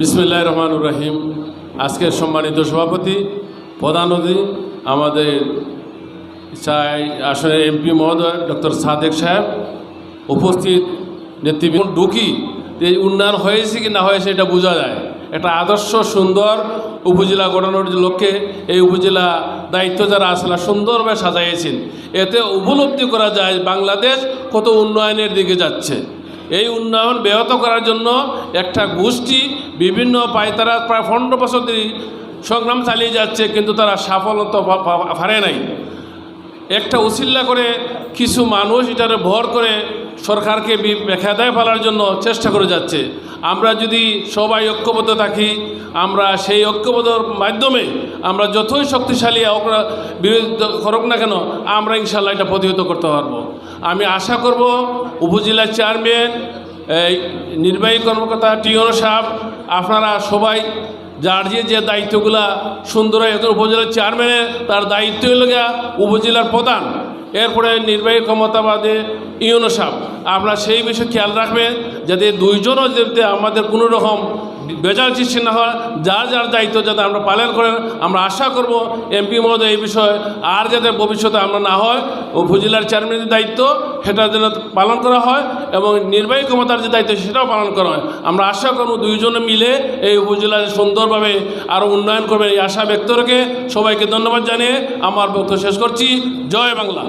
বিসমিল্লাহ রহমানুর রহিম। আজকের সম্মানিত সভাপতি, প্রধান অতিথি আমাদের চাই আসনের এমপি মহোদয়, ডক্টর সাদেক সাহেব উপস্থিত নেতৃবৃন্দ। ঢুকি যে উন্নয়ন হয়েছে কি না হয়েছে এটা বোঝা যায়। একটা আদর্শ, সুন্দর উপজেলা গড়ানোর যে লক্ষ্যে এই উপজেলা দায়িত্ব যারা আসলে সুন্দরভাবে সাজাইয়েছেন এতে উপলব্ধি করা যায় বাংলাদেশ কত উন্নয়নের দিকে যাচ্ছে। এই উন্নয়ন ব্যাহত করার জন্য একটা গোষ্ঠী, বিভিন্ন পায়তারা প্রায় পনেরো বছর সংগ্রাম চালিয়ে যাচ্ছে, কিন্তু তারা পা- পারে নাই। একটা উচিল্লা করে কিছু মানুষ এটারে ভর করে সরকারকে বেখাদায় ফেলার জন্য চেষ্টা করে যাচ্ছে। আমরা যদি সবাই ঐক্যবদ্ধ থাকি, আমরা সেই ঐক্যবদ্ধর মাধ্যমে আমরা যতই শক্তিশালী ওরা বিরোধিতা করুক না কেন, আমরা ইনশাল্লাহ এটা প্রতিহত করতে পারব। আমি আশা করব উপজেলা চেয়ারম্যান, এই নির্বাহী কর্মকর্তা টিওন সাহেব, আপনারা সবাই যার যে যে দায়িত্বগুলা সুন্দর একজন উপজেলার চেয়ারম্যানের, তার দায়িত্ব হলো উপজেলার প্রধান। এরপরে নির্বাহী ক্ষমতা বাদে ইউনো সাহেব, আপনারা সেই বিষয়ে খেয়াল রাখবেন যাতে দুইজনও যাতে আমাদের কোনো রকম বেজাল সৃষ্টি না হয়, যার যার দায়িত্ব যাতে আমরা পালন করেন, আমরা আশা করব এমপি মহোদয় এই বিষয়ে আর যাতে ভবিষ্যতে আমরা না হয় উপজেলার চেয়ারম্যানের দায়িত্ব সেটা যেন পালন করা হয় এবং নির্বাহী ক্ষমতার যে দায়িত্ব সেটাও পালন করা হয়। আমরা আশা করব দুইজনে মিলে এই উপজেলা সুন্দরভাবে আরও উন্নয়ন করবে এই আশা ব্যক্ত রেখে সবাইকে ধন্যবাদ জানিয়ে আমার বক্তব্য শেষ করছি। জয় বাংলা।